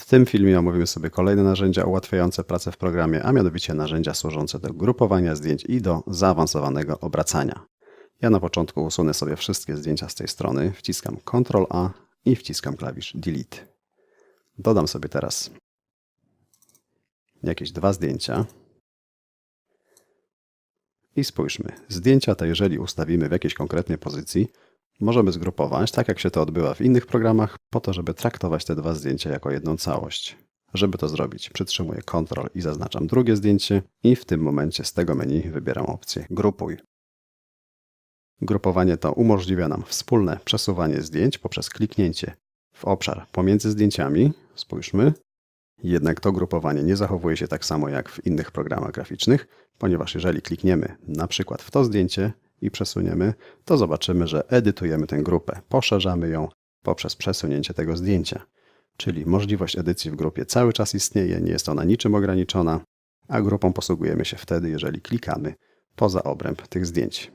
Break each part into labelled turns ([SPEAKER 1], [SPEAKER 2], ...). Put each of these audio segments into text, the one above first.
[SPEAKER 1] W tym filmie omówimy sobie kolejne narzędzia ułatwiające pracę w programie, a mianowicie narzędzia służące do grupowania zdjęć i do zaawansowanego obracania. Ja na początku usunę sobie wszystkie zdjęcia z tej strony, wciskam Ctrl A i wciskam klawisz Delete. Dodam sobie teraz jakieś dwa zdjęcia. I spójrzmy. Zdjęcia te, jeżeli ustawimy w jakiejś konkretnej pozycji, możemy zgrupować, tak jak się to odbywa w innych programach, po to, żeby traktować te dwa zdjęcia jako jedną całość. Żeby to zrobić, przytrzymuję Ctrl i zaznaczam drugie zdjęcie i w tym momencie z tego menu wybieram opcję Grupuj. Grupowanie to umożliwia nam wspólne przesuwanie zdjęć poprzez kliknięcie w obszar pomiędzy zdjęciami. Spójrzmy. Jednak to grupowanie nie zachowuje się tak samo jak w innych programach graficznych, ponieważ jeżeli klikniemy na przykład w to zdjęcie i przesuniemy, to zobaczymy, że edytujemy tę grupę, poszerzamy ją poprzez przesunięcie tego zdjęcia. Czyli możliwość edycji w grupie cały czas istnieje, nie jest ona niczym ograniczona, a grupą posługujemy się wtedy, jeżeli klikamy poza obręb tych zdjęć.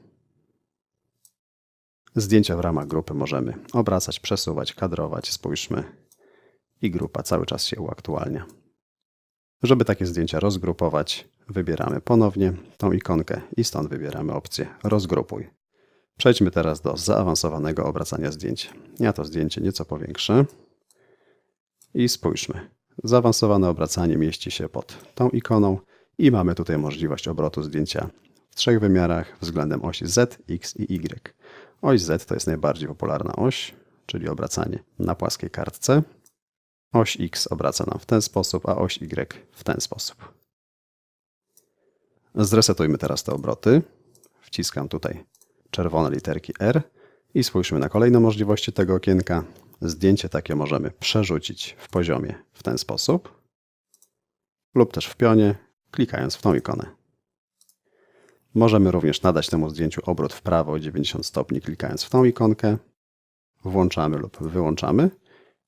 [SPEAKER 1] Zdjęcia w ramach grupy możemy obracać, przesuwać, kadrować. Spójrzmy. I grupa cały czas się uaktualnia. Żeby takie zdjęcia rozgrupować, wybieramy ponownie tą ikonkę i stąd wybieramy opcję rozgrupuj. Przejdźmy teraz do zaawansowanego obracania zdjęć. Ja to zdjęcie nieco powiększę. I spójrzmy. Zaawansowane obracanie mieści się pod tą ikoną i mamy tutaj możliwość obrotu zdjęcia w trzech wymiarach względem osi Z, X i Y. Oś Z to jest najbardziej popularna oś, czyli obracanie na płaskiej kartce. Oś X obraca nam w ten sposób, a oś Y w ten sposób. Zresetujmy teraz te obroty. Wciskam tutaj czerwone literki R i spójrzmy na kolejne możliwości tego okienka. Zdjęcie takie możemy przerzucić w poziomie w ten sposób lub też w pionie, klikając w tą ikonę. Możemy również nadać temu zdjęciu obrót w prawo o 90 stopni, klikając w tą ikonkę. Włączamy lub wyłączamy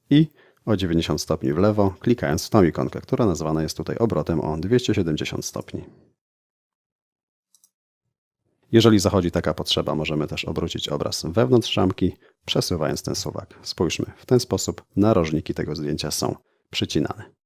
[SPEAKER 1] i o 90 stopni w lewo, klikając w tą ikonkę, która nazwana jest tutaj obrotem o 270 stopni. Jeżeli zachodzi taka potrzeba, możemy też obrócić obraz wewnątrz ramki, przesuwając ten suwak. Spójrzmy, w ten sposób narożniki tego zdjęcia są przycinane.